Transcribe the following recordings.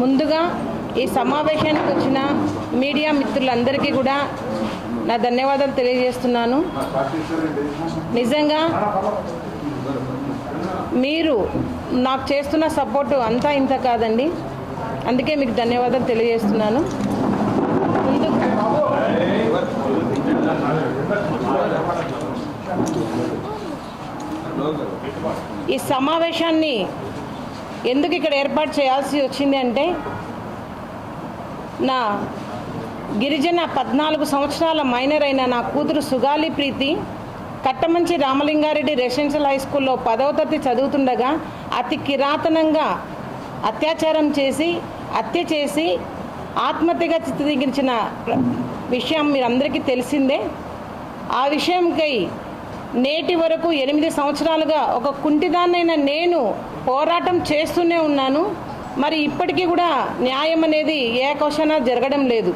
ముందుగా ఈ సమావేశానికి వచ్చిన మీడియా మిత్రులందరికీ కూడా నా ధన్యవాదాలు తెలియజేస్తున్నాను. నిజంగా మీరు నాకు చేస్తున్న సపోర్టు అంతా ఇంత కాదండి. అందుకే మీకు ధన్యవాదాలు తెలియజేస్తున్నాను. ఈ సమావేశాన్ని ఎందుకు ఇక్కడ ఏర్పాటు చేయాల్సి వచ్చింది అంటే నా గిరిజన పద్నాలుగు సంవత్సరాల మైనర్ అయిన నా కూతురు సుగాలి ప్రీతి కట్టమంచి రామలింగారెడ్డి రెసిడెన్షియల్ హై స్కూల్లో పదవ తరగతి చదువుతుండగా అతి కిరాతనంగా అత్యాచారం చేసి హత్య చేసి ఆత్మహత్యగా చిత్రీకరించిన విషయం మీరందరికీ తెలిసిందే. ఆ విషయంకై నేటి వరకు ఎనిమిది సంవత్సరాలుగా ఒక కుంటిదాన్నైన నేను పోరాటం చేస్తూనే ఉన్నాను. మరి ఇప్పటికీ కూడా న్యాయం అనేది ఏ క్వశ్చన జరగడం లేదు.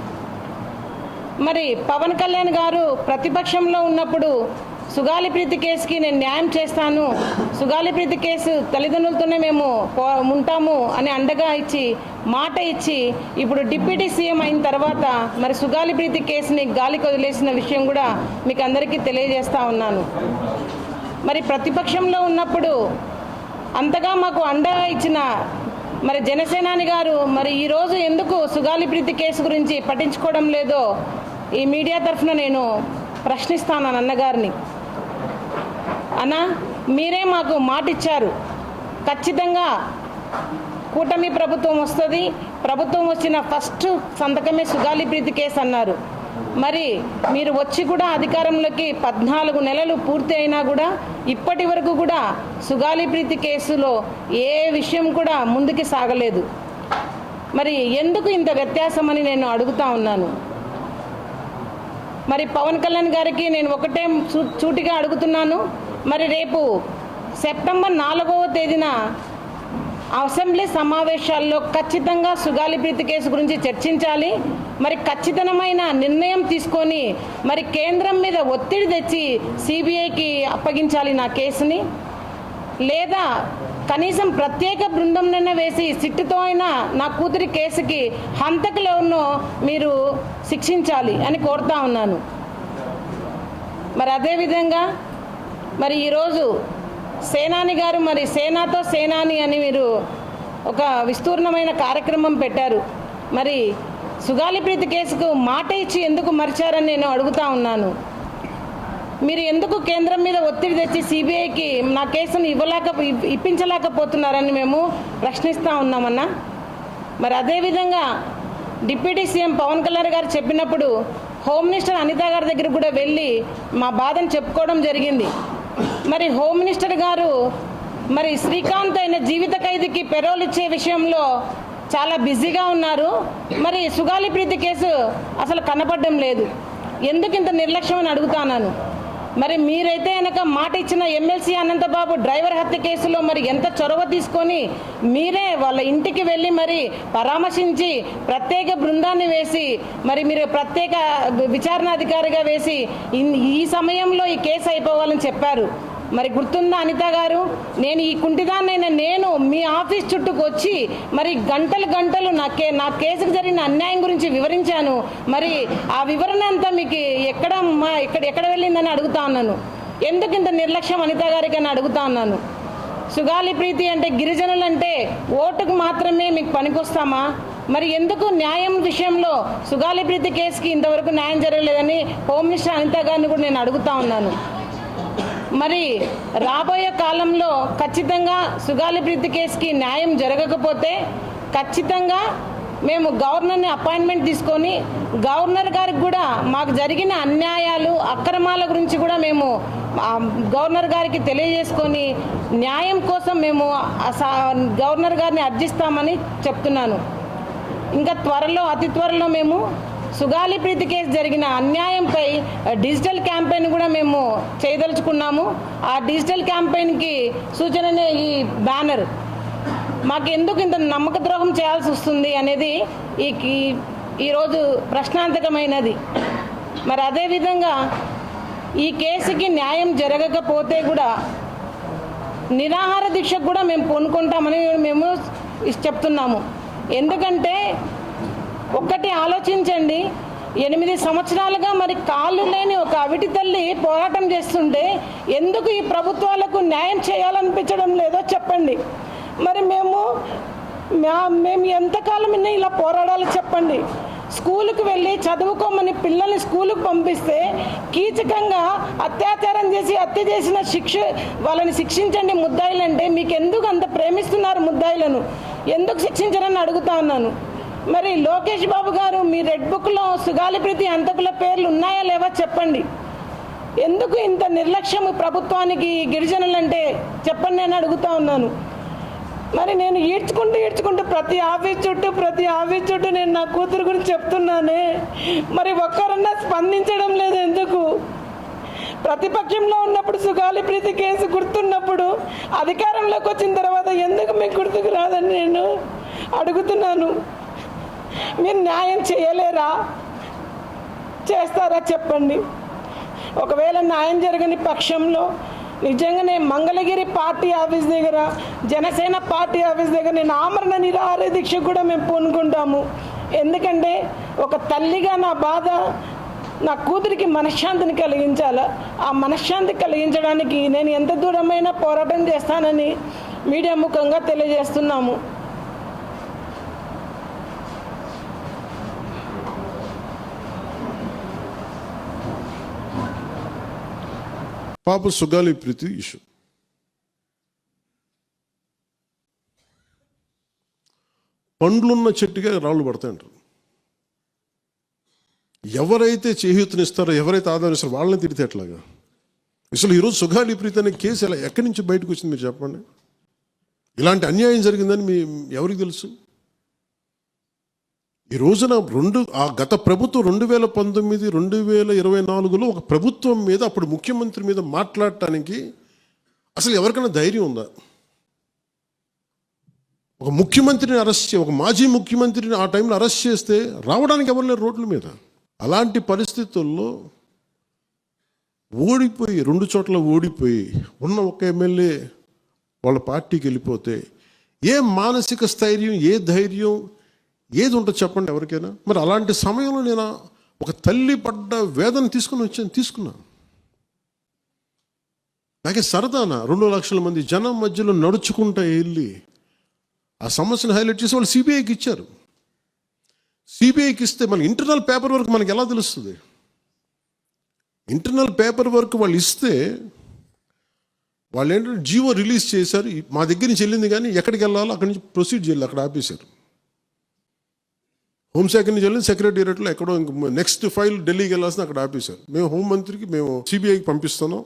మరి పవన్ కళ్యాణ్ గారు ప్రతిపక్షంలో ఉన్నప్పుడు సుగాలి ప్రీతి కేసుకి నేను న్యాయం చేస్తాను. సుగాలి ప్రీతి కేసు తల్లిదండ్రులతోనే మేము పో- ఉంటాము అని అండగా ఇచ్చి మాట ఇచ్చి ఇప్పుడు డిప్యూటీ సీఎం అయిన తర్వాత మరి సుగాలి ప్రీతి కేసుని గాలికి వదిలేసిన విషయం కూడా మీకు అందరికీ తెలియజేస్తా ఉన్నాను. మరి ప్రతిపక్షంలో ఉన్నప్పుడు అంతగా మాకు అండగా ఇచ్చిన మరి జనసేనాని గారు మరి ఈరోజు ఎందుకు సుగాలి ప్రీతి కేసు గురించి పట్టించుకోవడం లేదో ఈ మీడియా తరఫున నేను ప్రశ్నిస్తాను అన్నగారిని. అన్న మీరే మాకు మాట ఇచ్చారు ఖచ్చితంగా కూటమి ప్రభుత్వం వస్తుంది. ప్రభుత్వం వచ్చిన ఫస్ట్ సంతకమే సుగాలి ప్రీతి కేసు అన్నారు. మరి మీరు వచ్చి కూడా అధికారంలోకి పద్నాలుగు నెలలు పూర్తి అయినా కూడా ఇప్పటి వరకు కూడా సుగాలి ప్రీతి కేసులో ఏ విషయం కూడా ముందుకు సాగలేదు. మరి ఎందుకు ఇంత వ్యత్యాసం అని నేను అడుగుతా ఉన్నాను. మరి పవన్ కళ్యాణ్ గారికి నేను ఒకటే చూ- చూటిగా అడుగుతున్నాను. మరి రేపు సెప్టెంబర్ నాలుగవ తేదీన అసెంబ్లీ సమావేశాల్లో ఖచ్చితంగా సుగాలి ప్రీతి కేసు గురించి చర్చించాలి. మరి ఖచ్చితమైన నిర్ణయం తీసుకొని మరి కేంద్రం మీద ఒత్తిడి తెచ్చి సిబిఐకి అప్పగించాలి నా కేసుని. లేదా కనీసం ప్రత్యేక బృందంనైనా వేసి సిట్టుతో అయినా నా కూతురి కేసుకి హంతకులెవరినో మీరు శిక్షించాలి అని కోరుతా ఉన్నాను. మరి అదేవిధంగా మరి ఈరోజు సేనాని గారు మరి సేనాతో సేనాని అని మీరు ఒక విస్తూర్ణమైన కార్యక్రమం పెట్టారు. మరి సుగాలి ప్రీతి కేసుకు మాట ఇచ్చి ఎందుకు మరిచారని నేను అడుగుతా ఉన్నాను. మీరు ఎందుకు కేంద్రం మీద ఒత్తిడి తెచ్చి సిబిఐకి నా కేసును ఇవ్వలేక ఇప్పించలేకపోతున్నారని మేము ప్రశ్నిస్తూ ఉన్నామన్నా? మరి అదేవిధంగా డిప్యూటీ సీఎం పవన్ కళ్యాణ్ గారు చెప్పినప్పుడు హోమ్ మినిస్టర్ అనితా గారి దగ్గర కూడా వెళ్ళి మా బాధను చెప్పుకోవడం జరిగింది. మరి హోమ్ మినిస్టర్ గారు మరి శ్రీకాంత్ అయిన జీవిత ఖైదీకి పెరోల్ ఇచ్చే విషయంలో చాలా బిజీగా ఉన్నారు. మరి సుగాలి ప్రీతి కేసు అసలు కనపడడం లేదు. ఎందుకు ఇంత నిర్లక్ష్యం అని అడుగుతాను మరి మీరైతే కనుక మాట ఇచ్చిన ఎమ్మెల్సీ అనంతబాబు డ్రైవర్ హత్య కేసులో మరి ఎంత చొరవ తీసుకొని మీరే వాళ్ళ ఇంటికి వెళ్ళి మరి పరామర్శించి ప్రత్యేక బృందాన్ని వేసి మరి మీరు ప్రత్యేక విచారణాధికారిగా వేసి ఈ సమయంలో ఈ కేసు అయిపోవాలని చెప్పారు. మరి గుర్తుందా అనిత గారు? నేను ఈ కుంటిదాన్నైన నేను మీ ఆఫీస్ చుట్టూకు వచ్చి మరి గంటలు గంటలు నా కే నా కేసుకు జరిగిన అన్యాయం గురించి వివరించాను. మరి ఆ వివరణ అంతా మీకు ఎక్కడ మా ఎక్కడ ఎక్కడ వెళ్ళిందని అడుగుతా ఉన్నాను. ఎందుకు ఇంత నిర్లక్ష్యం అనిత గారికి అని అడుగుతా ఉన్నాను. సుగాలి ప్రీతి అంటే గిరిజనులు అంటే ఓటుకు మాత్రమే మీకు పనికొస్తామా? మరి ఎందుకు న్యాయం విషయంలో సుగాలి ప్రీతి కేసుకి ఇంతవరకు న్యాయం జరగలేదని హోమ్ మినిస్టర్ అనిత గారిని కూడా నేను అడుగుతా ఉన్నాను. మరి రాబోయే కాలంలో ఖచ్చితంగా సుగాలి ప్రీతి కేసుకి న్యాయం జరగకపోతే ఖచ్చితంగా మేము గవర్నర్ని అపాయింట్మెంట్ తీసుకొని గవర్నర్ గారికి కూడా మాకు జరిగిన అన్యాయాలు అక్రమాల గురించి కూడా మేము గవర్నర్ గారికి తెలియజేసుకొని న్యాయం కోసం మేము గవర్నర్ గారిని అర్జిస్తామని చెప్తున్నాను. ఇంకా త్వరలో అతి త్వరలో మేము సుగాలి ప్రీతి కేసు జరిగిన అన్యాయంపై డిజిటల్ క్యాంపెయిన్ కూడా మేము చేయదలుచుకున్నాము. ఆ డిజిటల్ క్యాంపెయిన్కి సూచననే ఈ బ్యానర్. మాకు ఎందుకు ఇంత నమ్మక ద్రోహం చేయాల్సి వస్తుంది అనేది ఈ ఈరోజు ప్రశ్నాంతకమైనది మరి అదేవిధంగా ఈ కేసుకి న్యాయం జరగకపోతే కూడా నిరాహార దీక్షకు కూడా మేము పూనుకుంటామని మేము చెప్తున్నాము. ఎందుకంటే ఒక్కటి ఆలోచించండి ఎనిమిది సంవత్సరాలుగా మరి కాళ్ళు లేని ఒక అవిటి తల్లి పోరాటం చేస్తుంటే ఎందుకు ఈ ప్రభుత్వాలకు న్యాయం చేయాలనిపించడం లేదో చెప్పండి. మరి మేము మా- మేము ఎంతకాలం ఇలా పోరాడాలి చెప్పండి. స్కూలుకు వెళ్ళి చదువుకోమని పిల్లల్ని స్కూలుకు పంపిస్తే కీచకంగా అత్యాచారం చేసి హత్య చేసిన శిక్ష వాళ్ళని శిక్షించండి ముద్దాయిలంటే మీకు ఎందుకు అంత ప్రేమిస్తున్నారు ముద్దాయిలను? ఎందుకు శిక్షించరని అడుగుతా ఉన్నాను. మరి లోకేష్ బాబు గారు మీ రెడ్ బుక్లో సుగాలి ప్రీతి అంతకుల పేర్లు ఉన్నాయా లేవా చెప్పండి. ఎందుకు ఇంత నిర్లక్ష్యం ప్రభుత్వానికి గిరిజనులంటే? చెప్పండి నేను అడుగుతా ఉన్నాను. మరి నేను ఈడ్చుకుంటూ ఈడ్చుకుంటూ ప్రతి ఆఫీస్ చుట్టూ ప్రతి ఆఫీస్ చుట్టూ నేను నా కూతురు గురించి చెప్తున్నానే. మరి ఒక్కరన్నా స్పందించడం లేదు ఎందుకు? ప్రతిపక్షంలో ఉన్నప్పుడు సుగాలి ప్రీతి కేసు గుర్తున్నప్పుడు అధికారంలోకి వచ్చిన తర్వాత ఎందుకు మీకు గుర్తుకు రాదని నేను అడుగుతున్నాను. మీరు న్యాయం చేయలేరా? చేస్తారా చెప్పండి. ఒకవేళ న్యాయం జరగని పక్షంలో నిజంగానే మంగళగిరి పార్టీ ఆఫీస్ దగ్గర జనసేన పార్టీ ఆఫీస్ దగ్గర నేను ఆమరణ నిరాహార దీక్ష కూడా మేము పూనుకుంటాము. ఎందుకంటే ఒక తల్లిగా నా బాధ నా కూతురికి మనశ్శాంతిని కలిగించాల? ఆ మనశ్శాంతి కలిగించడానికి నేను ఎంత దూరమైనా పోరాటం చేస్తానని మీడియా ముఖంగా తెలియజేస్తున్నాము. పాప సుగాలి ప్రీతి ఇష్యూ పండ్లున్న చెట్టుగా రాళ్ళు పడతాయంటారు ఎవరైతే చేయూతనిస్తారో ఎవరైతే ఆదరిస్తారో వాళ్ళని తిడితే ఎట్లాగా అసలు ఈరోజు సుగాలి ప్రీతి అనే కేసు ఎలా ఎక్కడి నుంచి బయటకు వచ్చింది మీరు చెప్పండి ఇలాంటి అన్యాయం జరిగిందని మీ ఎవరికి తెలుసు ఈ రోజున రెండు ఆ గత ప్రభుత్వం రెండు వేల పంతొమ్మిది రెండు వేల ఇరవై నాలుగులో ఒక ప్రభుత్వం మీద అప్పుడు ముఖ్యమంత్రి మీద మాట్లాడటానికి అసలు ఎవరికైనా ధైర్యం ఉందా? ఒక ముఖ్యమంత్రిని అరెస్ట్ చే ఒక మాజీ ముఖ్యమంత్రిని ఆ టైంలో అరెస్ట్ చేస్తే రావడానికి ఎవరు లేరు రోడ్ల మీద? అలాంటి పరిస్థితుల్లో ఓడిపోయి రెండు చోట్ల ఓడిపోయి ఉన్న ఒక ఎమ్మెల్యే వాళ్ళ పార్టీకి వెళ్ళిపోతే ఏ మానసిక స్థైర్యం ఏ ధైర్యం ఏది ఉంటుంది చెప్పండి ఎవరికైనా? మరి అలాంటి సమయంలో నేను ఒక తల్లి పడ్డ వేదన తీసుకుని వచ్చాను తీసుకున్నాను నాకే సరదానా రెండు లక్షల మంది జనం మధ్యలో నడుచుకుంటా వెళ్ళి ఆ సమస్యను హైలైట్ చేసి వాళ్ళు సిబిఐకి ఇచ్చారు. సిబిఐకి ఇస్తే మన ఇంటర్నల్ పేపర్ వర్క్ మనకి ఎలా తెలుస్తుంది? ఇంటర్నల్ పేపర్ వర్క్ వాళ్ళు ఇస్తే వాళ్ళు ఏంటంటే జీవో రిలీజ్ చేశారు. మా దగ్గర నుంచి వెళ్ళింది కానీ ఎక్కడికి వెళ్ళాలో అక్కడి నుంచి ప్రొసీడ్ చేయాలి అక్కడ ఆపేశారు. హోంశాఖ నుంచి వెళ్ళి సెక్రటేరియట్లో ఎక్కడో ఇంక నెక్స్ట్ ఫైల్ ఢిల్లీకి వెళ్ళాల్సిన అక్కడ ఆపేశారు. మేము హోంమంత్రికి మేము సిబిఐకి పంపిస్తున్నాం.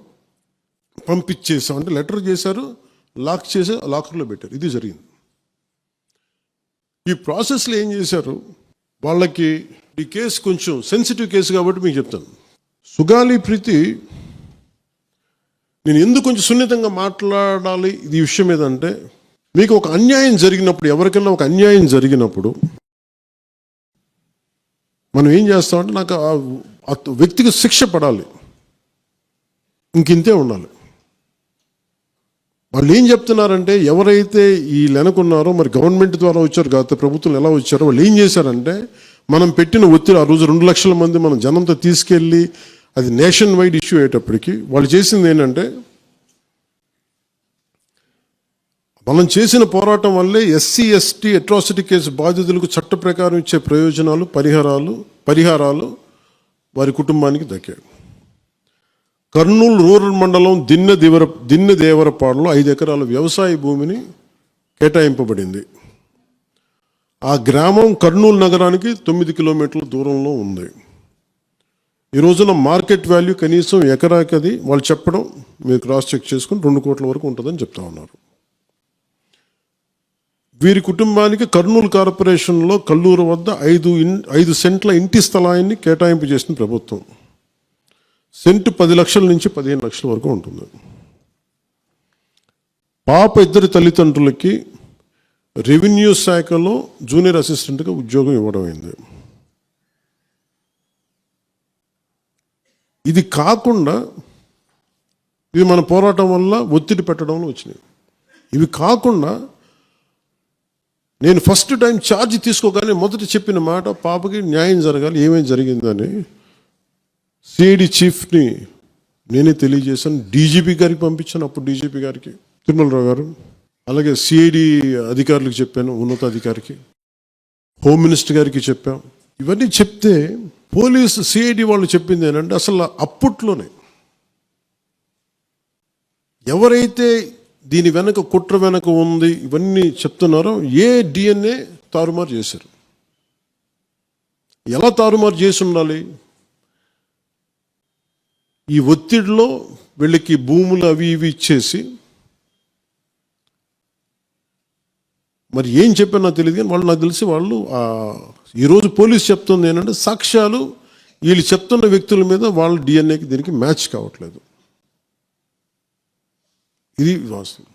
పంపించేసాం అంటే లెటర్ చేశారు లాక్ చేసి లాకర్లో పెట్టారు. ఇది జరిగింది. ఈ ప్రాసెస్లో ఏం చేశారు? వాళ్ళకి ఈ కేసు కొంచెం సెన్సిటివ్ కేసు కాబట్టి మీకు చెప్తాను. సుగాలి ప్రీతి నేను ఎందుకు కొంచెం సున్నితంగా మాట్లాడాలి? ఇది విషయం మీద అంటే మీకు ఒక అన్యాయం జరిగినప్పుడు ఎవరికైనా ఒక అన్యాయం జరిగినప్పుడు మనం ఏం చేస్తామంటే నాకు ఆ వ్యక్తికి శిక్ష పడాలి. ఇంకింతే ఉండాలి. వాళ్ళు ఏం చెప్తున్నారంటే ఎవరైతే ఈ లెనకున్నారో మరి గవర్నమెంట్ ద్వారా వచ్చారు కాబట్టి ప్రభుత్వం ఎలా వచ్చారో వాళ్ళు ఏం చేశారంటే మనం పెట్టిన ఒత్తిడి ఆ రోజు రెండు లక్షల మంది మనం జనంతో తీసుకెళ్ళి అది నేషన్ వైడ్ ఇష్యూ అయ్యేటప్పటికి వాళ్ళు చేసింది ఏంటంటే మనం చేసిన పోరాటం వల్లే ఎస్సీ ఎస్టీ అట్రాసిటీ కేసు బాధితులకు చట్ట ప్రకారం ఇచ్చే ప్రయోజనాలు పరిహారాలు పరిహారాలు వారి కుటుంబానికి దక్కాయి. కర్నూలు రూరల్ మండలం దిన్నె దేవర దిన్నె దేవరపాడులో ఐదు ఎకరాల వ్యవసాయ భూమిని కేటాయింపబడింది. ఆ గ్రామం కర్నూలు నగరానికి తొమ్మిది కిలోమీటర్ల దూరంలో ఉంది. ఈ రోజున మార్కెట్ వాల్యూ కనీసం ఎకరాకి అది వాళ్ళు చెప్పడం మీరు క్రాస్ చెక్ చేసుకుని రెండు కోట్ల వరకు ఉంటుందని చెప్తా ఉన్నారు. వీరి కుటుంబానికి కర్నూలు కార్పొరేషన్లో కల్లూరు వద్ద ఐదు ఇన్ ఐదు సెంట్ల ఇంటి స్థలాన్ని కేటాయింపు చేసిన ప్రభుత్వం. సెంటు పది లక్షల నుంచి పదిహేను లక్షల వరకు ఉంటుంది. పాప ఇద్దరి తల్లిదండ్రులకి రెవెన్యూ శాఖలో జూనియర్ అసిస్టెంట్గా ఉద్యోగం ఇవ్వడం అయింది. ఇది కాకుండా ఇవి మన పోరాటం వల్ల ఒత్తిడి పెట్టడంలో వచ్చినాయి. ఇవి కాకుండా నేను ఫస్ట్ టైం ఛార్జ్ తీసుకోగానే మొదట చెప్పిన మాట పాపకి న్యాయం జరగాలి ఏమేమి జరిగిందని? సిఐడి చీఫ్ని నేనే తెలియజేశాను. డీజీపీ గారికి పంపించాను అప్పుడు డీజీపీ గారికి. తిరుమలరావు గారు అలాగే సిఐడి అధికారులకు చెప్పాను ఉన్నతాధికారికి. హోమ్ మినిస్టర్ గారికి చెప్పాం. ఇవన్నీ చెప్తే పోలీసు సిఐడి వాళ్ళు చెప్పింది ఏంటంటే అసలు అప్పట్లోనే ఎవరైతే దీని వెనక కుట్ర వెనక ఉంది ఇవన్నీ చెప్తున్నారు. ఏ డిఎన్ఏ తారుమారు చేశారు? ఎలా తారుమారు చేసి ఉండాలి? ఈ ఒత్తిడిలో వీళ్ళకి భూములు అవి ఇవి ఇచ్చేసి మరి ఏం చెప్పారో నాకు తెలియదు కానీ వాళ్ళు నాకు తెలిసి వాళ్ళు ఈరోజు పోలీస్ చెప్తుంది ఏంటంటే సాక్ష్యాలు వీళ్ళు చెప్తున్న వ్యక్తుల మీద వాళ్ళ డిఎన్ఏకి దీనికి మ్యాచ్ కావట్లేదు. ఇది వాస్తవం.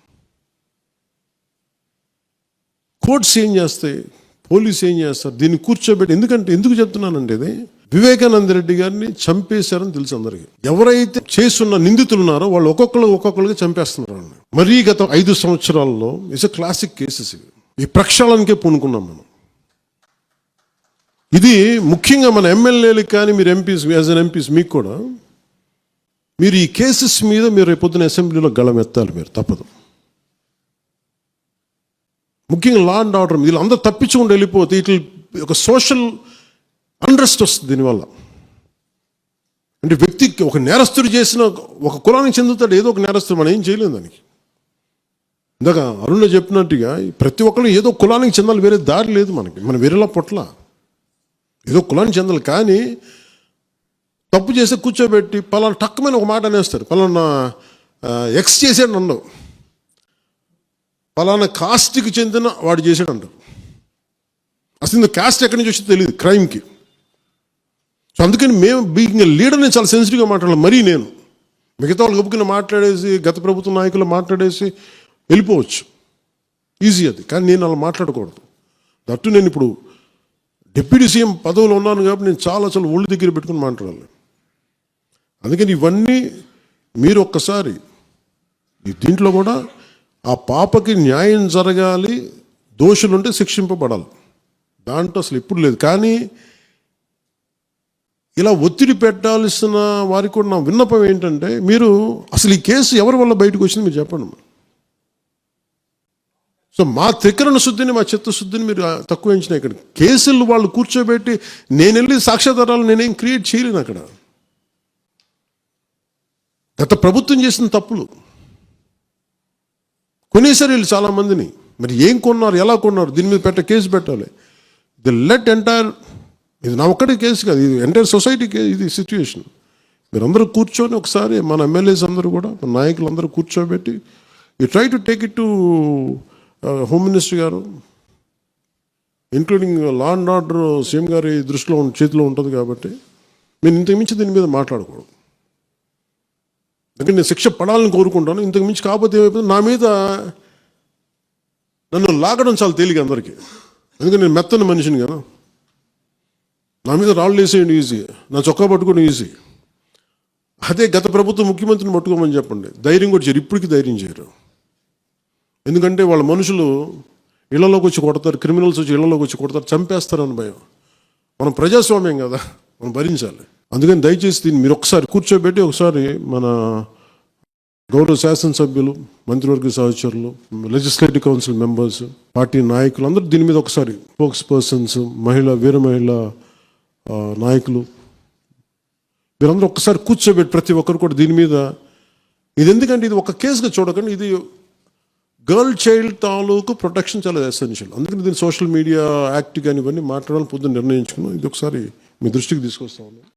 కోర్ట్స్ ఏం చేస్తాయి? పోలీస్ ఏం చేస్తారు? దీన్ని కూర్చోబెట్టి ఎందుకంటే ఎందుకు చెప్తున్నానంటే ఇది? వివేకానంద రెడ్డి గారిని చంపేశారని తెలుసు అందరికీ. ఎవరైతే చేస్తున్న నిందితులు ఉన్నారో వాళ్ళు ఒక్కొక్కరు ఒక్కొక్కరికి చంపేస్తున్నారు మరీ గత ఐదు సంవత్సరాల్లో ఇట్స్ క్లాసిక్ కేసెస్ ఇవి. ఈ ప్రక్షాళనకే పూనుకున్నాం మనం. ఇది ముఖ్యంగా మన ఎమ్మెల్యేలకు కానీ మీరు ఎంపీస్ యాజ్ అన్ ఎంపీస్ మీకు కూడా మీరు ఈ కేసెస్ మీద మీరు రేపొద్దున అసెంబ్లీలో గళమెత్తాలి మీరు తప్పదు. ముఖ్యంగా లా అండ్ ఆర్డర్ వీళ్ళు అందరూ తప్పించుకుంటూ వెళ్ళిపోతే ఇట్లా ఒక సోషల్ అండ్రెస్ట్ వస్తుంది దీనివల్ల. అంటే వ్యక్తికి ఒక నేరస్తుడు చేసిన ఒక కులానికి చెందుతాడు ఏదో ఒక నేరస్తుడు మనం ఏం చేయలేదు దానికి. ఇందాక అరుణ చెప్పినట్టుగా ప్రతి ఒక్కరు ఏదో కులానికి చెందాలి వేరే దారి లేదు మనకి. మనం వేరేలా పొట్ల ఏదో కులానికి చెందాలి కానీ తప్పు చేస్తే కూర్చోబెట్టి పలానా టక్కమైన ఒక మాట అనేస్తారు. పలానా ఎక్స్ చేసాడు నన్ను. పలానా కాస్ట్కి చెందిన వాడు చేసాడు అంటారు అసలు ఇంత కాస్ట్ ఎక్కడి నుంచి వచ్చిందో తెలియదు క్రైమ్కి. సో అందుకని మేము బీయింగ్ లీడర్ నేను చాలా సెన్సిటివ్గా మాట్లాడాలి మరీ నేను. మిగతా వాళ్ళు ఒప్పుకుని మాట్లాడేసి గత ప్రభుత్వ నాయకులు మాట్లాడేసి వెళ్ళిపోవచ్చు. ఈజీ అది. కానీ నేను అలా మాట్లాడకూడదు. దట్టు నేను ఇప్పుడు డిప్యూటీ సీఎం పదవిలో ఉన్నాను కాబట్టి నేను చాలా చాలా ఒళ్ళు దగ్గర పెట్టుకుని మాట్లాడాలి. అందుకని ఇవన్నీ మీరు ఒక్కసారి ఈ దీంట్లో కూడా ఆ పాపకి న్యాయం జరగాలి దోషులుంటే శిక్షింపబడాలి. దాంట్లో అసలు ఎప్పుడు లేదు. కానీ ఇలా ఒత్తిడి పెట్టాల్సిన వారికి కూడా నా విన్నపం ఏంటంటే మీరు అసలు ఈ కేసు ఎవరి వల్ల బయటకు వచ్చింది మీరు చెప్పండి సో మా త్రికరణ శుద్ధిని మా చిత్తశుద్ధిని మీరు తక్కువ ఎంచిన ఇక్కడ కేసులు వాళ్ళు కూర్చోబెట్టి నేను వెళ్ళి సాక్ష్యాధారాలు నేనేం క్రియేట్ చేయలేను అక్కడ. గత ప్రభుత్వం చేసిన తప్పులు. కొనేసారు వీళ్ళు చాలా మందిని మరి ఏం కొన్నారు ఎలా కొన్నారు దీని మీద పెట్ట కేసు పెట్టాలి. ది లెట్ ఎంటైర్ ఇది నా ఒక్కటి కేసు కాదు ఇది ఎంటైర్ సొసైటీ కేసు ఇది సిచ్యువేషన్ మీరందరూ కూర్చొని ఒకసారి మన ఎమ్మెల్యేస్ అందరూ కూడా మన నాయకులు అందరూ కూర్చోబెట్టి you try to take it to home minister గారు including law and order CM గారి దృష్టిలో ఉన్న- చేతిలో ఉంటుంది కాబట్టి నేను ఇంతకు మించి దీని మీద మాట్లాడకూడదు. ఎందుకంటే నేను శిక్ష పడాలని కోరుకుంటాను. ఇంతకు మించి కాకపోతే ఏమైపోతుంది? నా మీద నన్ను లాగడం చాలా తేలిక అందరికీ. ఎందుకంటే నేను మెత్తని మనిషిని కదా. నా మీద రాళ్ళు వేసేయండి ఈజీ. నా చొక్కా పట్టుకోవడం ఈజీ. అదే గత ప్రభుత్వం ముఖ్యమంత్రిని పట్టుకోమని చెప్పండి. ధైర్యం కూడా చేయరు. ఇప్పటికీ ధైర్యం చేయరు. ఎందుకంటే వాళ్ళ మనుషులు ఇళ్ళలోకి వచ్చి కొడతారు. క్రిమినల్స్ వచ్చి ఇళ్ళలోకి వచ్చి కొడతారు. చంపేస్తారని భయం. మనం ప్రజాస్వామ్యం కదా. మనం భరించాలి. అందుకని దయచేసి దీన్ని మీరు ఒకసారి కూర్చోబెట్టి ఒకసారి మన గౌరవ శాసనసభ్యులు మంత్రివర్గ సహచరులు లెజిస్లేటివ్ కౌన్సిల్ మెంబర్స్ పార్టీ నాయకులు అందరూ దీని మీద ఒకసారి స్పోక్స్ పర్సన్స్ మహిళ వీర మహిళ నాయకులు వీరందరూ ఒక్కసారి కూర్చోబెట్టి ప్రతి ఒక్కరు కూడా దీని మీద ఇది ఎందుకంటే ఇది ఒక కేసుగా చూడకండి. ఇది గర్ల్ చైల్డ్ తాలూకు ప్రొటెక్షన్ చాలా ఎసెన్షియల్ అందుకని దీన్ని సోషల్ మీడియా యాక్ట్ కానీ ఇవన్నీ మాట్లాడాలని పొద్దున్న నిర్ణయించుకున్నాం. ఇది ఒకసారి మీ దృష్టికి తీసుకొస్తా